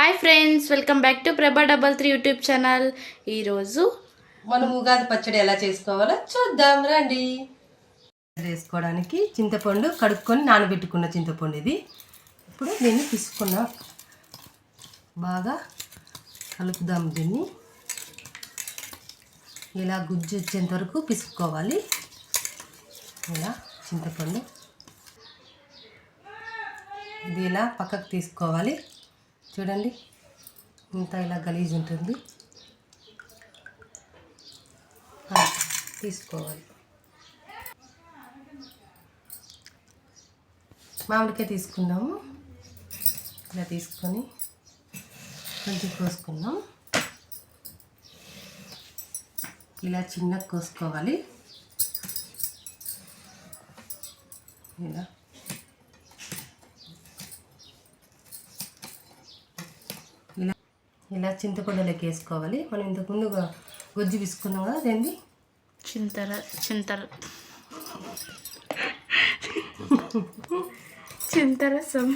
Hi friends welcome back to Prabha double three YouTube channel ఈరోజు మనం ఉగాది పచ్చడి ఎలా చేసుకోవాలో చూద్దాం రండి. వేసుకోవడానికి చింతపండు కడుక్కొని నానబెట్టుకున్న చింతపండు ఇది. ఇప్పుడు దీన్ని తీసుకున్నాం. బాగా కలుపుదాం దీన్ని. ఇలా గుజ్జు వచ్చేంత వరకు పిసుక్కోవాలి. ఇలా చింతపండు. ఇది ఇలా పక్కకు తీసుకోవాలి. చూడండి ఇంత ఇలా గలీజ్ ఉంటుంది. తీసుకోవాలి. మామిడికాయ తీసుకున్నాము ఇలా తీసుకొని కొంచెం కోసుకున్నాం ఇలా చిన్నగా కోసుకోవాలి. ఇలా. ఇలా చింతపండులోకి వేసుకోవాలి. మనం ఇంతకు ముందు గొజ్జు తీసుకున్నాం కదా అదేంది? చింతర చింతర చింతరసం.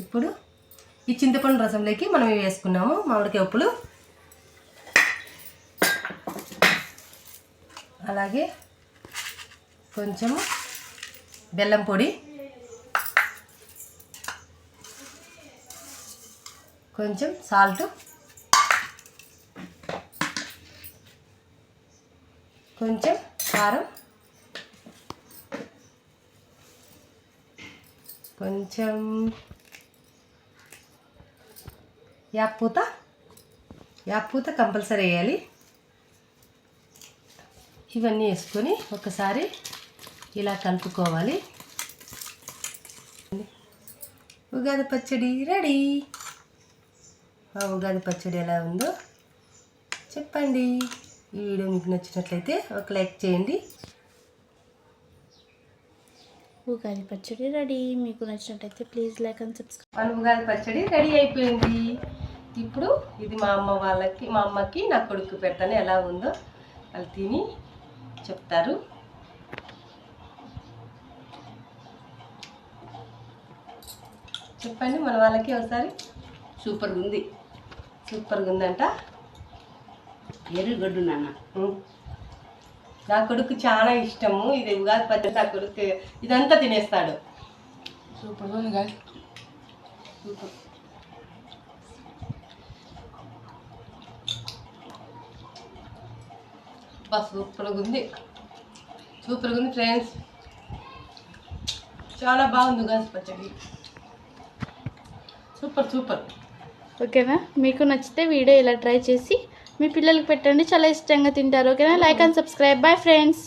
ఇప్పుడు ఈ చింతపండు రసంలోకి మనం ఇవి వేసుకున్నాము మామిడికాయ ఉప్పులు. అలాగే కొంచెము బెల్లం పొడి. కొంచెం సాల్ట్ కొంచెం కారం. కొంచెం యాపూత యాపూత కంపల్సరీ వేయాలి. ఇవన్నీ వేసుకొని ఒకసారి ఇలా కలుపుకోవాలి. ఉగాది పచ్చడి రెడీ. ఉగాది పచ్చడి ఎలా ఉందో చెప్పండి. ఈ వీడియో మీకు నచ్చినట్లయితే ఒక లైక్ చేయండి. ఉగాది పచ్చడి రెడీ. మీకు నచ్చినట్టయితే ప్లీజ్ లైక్ అండ్ సబ్స్క్రైబ్. మన ఉగాది పచ్చడి రెడీ అయిపోయింది. ఇప్పుడు ఇది మా అమ్మ వాళ్ళకి మా అమ్మకి నా కొడుకు పెడతాను ఎలా ఉందో వాళ్ళు తిని చెప్తారు. చెప్పండి మన వాళ్ళకి ఒకసారి. సూపర్గా ఉంది. సూపర్గా ఉందంట ఎర్రగడ్డు నాన్న. నా కొడుకు చాలా ఇష్టము. ఇది ఉగాది పచ్చడి నా కొడుకు ఇదంతా తినేస్తాడు. సూపర్గా ఉంది కదా సూపర్. బా సూపర్గా ఉంది. సూపర్గా ఉంది ఫ్రెండ్స్. చాలా బాగుంది ఉగాది పచ్చడి. Super super. ఓకేనా? మీకు నచ్చితే వీడియో ఇలా ట్రై చేసి మీ పిల్లలకి పెట్టండి. చాలా ఇష్టంగా తింటారు. ఓకేనా? Like and subscribe bye friends